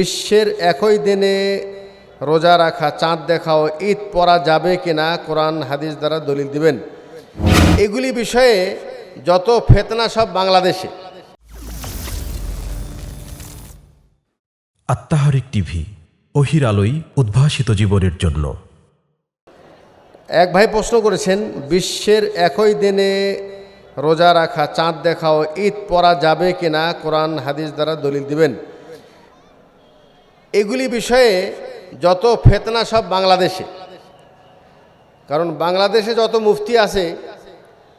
বিশ্বের একই দিনে রোজা রাখা চাঁদ দেখাও ঈদ পরা যাবে কিনা কোরআন হাদিস দ্বারা দলিল দিবেন। এগুলি বিষয়ে যত ফেতনা সব বাংলাদেশে। আত্মাহারিক টিভি অহির আলোই উদ্ভাসিত জীবনের জন্য। এক ভাই প্রশ্ন করেছেন বিশ্বের একই দিনে রোজা রাখা চাঁদ দেখাও ঈদ পরা যাবে কিনা কোরআন হাদিস দ্বারা দলিল দিবেন। এগুলি বিষয়ে যত ফেতনা সব বাংলাদেশে। কারণ বাংলাদেশে যত মুফতি আছে,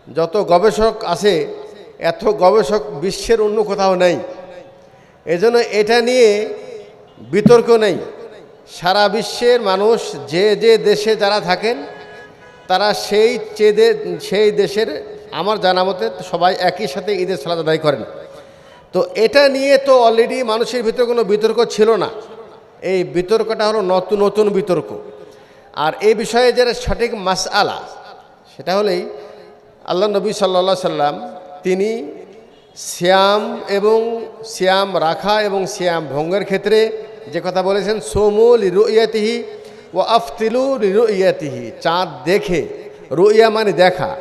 যত গবেষক আছে, এত গবেষক বিশ্বের অন্য কোথাও নেই। এজন্য এটা নিয়ে বিতর্ক নেই। সারা বিশ্বের মানুষ যে যে দেশে যারা থাকেন, তারা সেই চেদে, সেই দেশের আমার জানা মতে সবাই একই সাথে ঈদের সালাদ আদায় করেন। তো এটা নিয়ে তো অলরেডি মানুষের ভিতরে কোনো বিতর্ক ছিল না। এই বিতর্কটা হলো নতুন নতুন বিতর্ক। আর এই বিষয়ে যারা সঠিক মাস আলা সেটা হলেই আল্লাহ নবী সাল্লা সাল্লাম তিনি শ্যাম এবং শ্যাম রাখা এবং শ্যাম ভঙ্গের ক্ষেত্রে যে কথা বলেছেন সোমুল রুইয়াতিহি ও আফতিলু রুইয়াতিহি চাঁদ দেখে, রুইয়া মানে দেখা।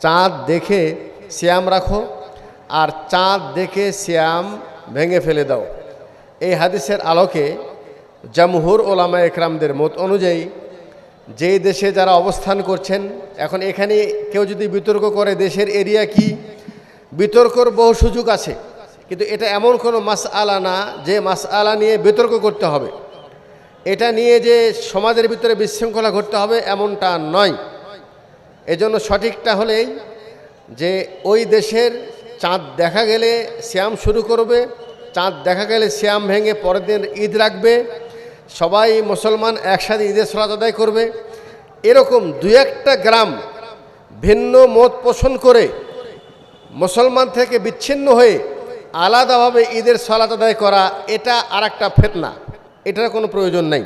চাঁদ দেখে শ্যাম রাখো আর চাঁদ দেখে শ্যাম ভেঙে ফেলে দাও। এই হাদিসের আলোকে জামহুর ওলামা একরামদের মত অনুযায়ী যেই দেশে যারা অবস্থান করছেন, এখন এখানে কেউ যদি বিতর্ক করে দেশের এরিয়া কি, বিতর্কর বহু সুযোগ আছে। কিন্তু এটা এমন কোনো মাস আলা না যে মাস আলা নিয়ে বিতর্ক করতে হবে। এটা নিয়ে যে সমাজের ভিতরে বিশৃঙ্খলা ঘটতে হবে এমনটা নয়। এজন্য সঠিকটা হলেই যে ওই দেশের চাঁদ দেখা গেলে শ্যাম শুরু করবে, চাঁদ দেখা গেলে শ্যাম ভেঙে পরের দিন ঈদ রাখবে সবাই মুসলমান একসাথে ঈদের সলাত আদায় করবে। এরকম দু একটা গ্রাম ভিন্ন মত পোষণ করে মুসলমান থেকে বিচ্ছিন্ন হয়ে আলাদাভাবে ঈদের সলাত আদায় করা, এটা আর একটা ফেতনা। এটার কোনো প্রয়োজন নেই।